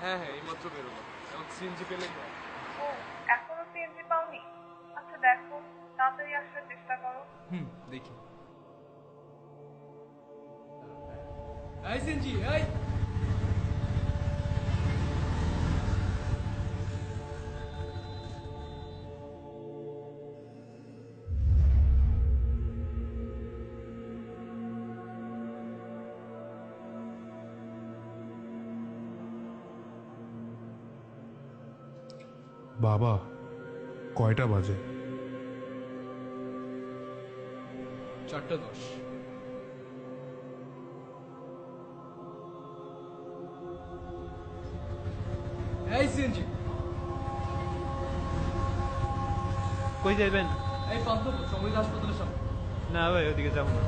হ্যাঁ হ্যাঁ এইমাত্র বেরোলো। এখন সিএনজি হয়। ও এখনও সিএনজি পাওনি? আচ্ছা দেখো তাড়াতাড়ি আসার চেষ্টা করো। হুম দেখি। এই সিএনজি এই! বাবা কয়টা বাজে? চারটা দশ। এই সিএনজি। কই যাবেন এই পান্থ সমৃদ্ধ হাসপাতালের সামনে। না ভাই ওদিকে যাব না।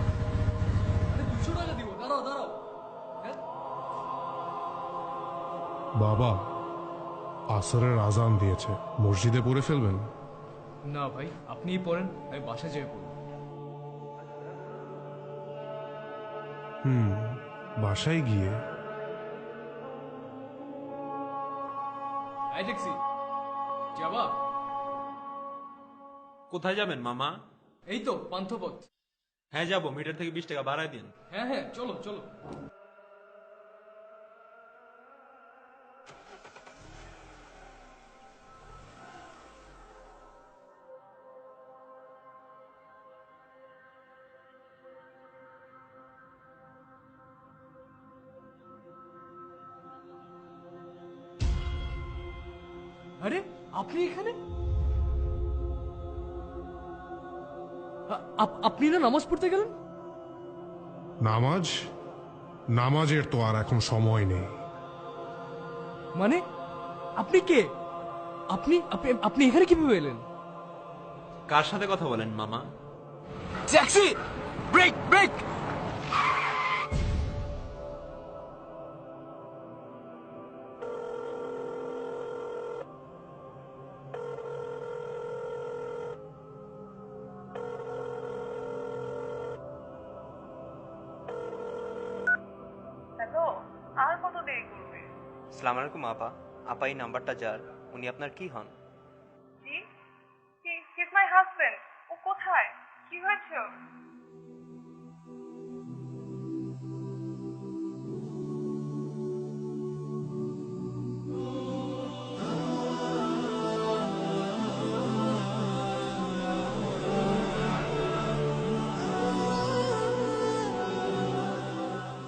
আরে দুশো টাকা দিব দাঁড়াও দাঁড়াও। হ্যাঁ? বাবা আসরের আজান দিয়েছে। মসজিদে পড়ে ফেলবেন? না ভাই আপনিই পড়েন আমি বাসায় যেয়ে পড়ব। হুম বাসায় গিয়ে। যাবা? কোথায় যাবেন মামা? এই তো পান্থপথ। হ্যাঁ যাব মিটার থেকে বিশ টাকা বাড়ায় দিন। হ্যাঁ হ্যাঁ চলো চলো। আরে আপনি এখানে? আপনি না নামাজ পড়তে গেলেন? নামাজ? নামাজের তো আর এখন সময় নেই। মানে আপনি কে? আপনি আপনি আপনি এখানে কীভাবে এলেন? কার সাথে কথা বলেন মামা? Taxi brake brake! সালাম আলাইকুম আপা আপা এই নাম্বারটা যার উনি আপনার কি হন জি হি ইজ মাই হাজবেন্ড ও কোথায় কি হয়েছে ওর?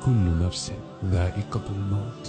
كل نفس ذائقة الموت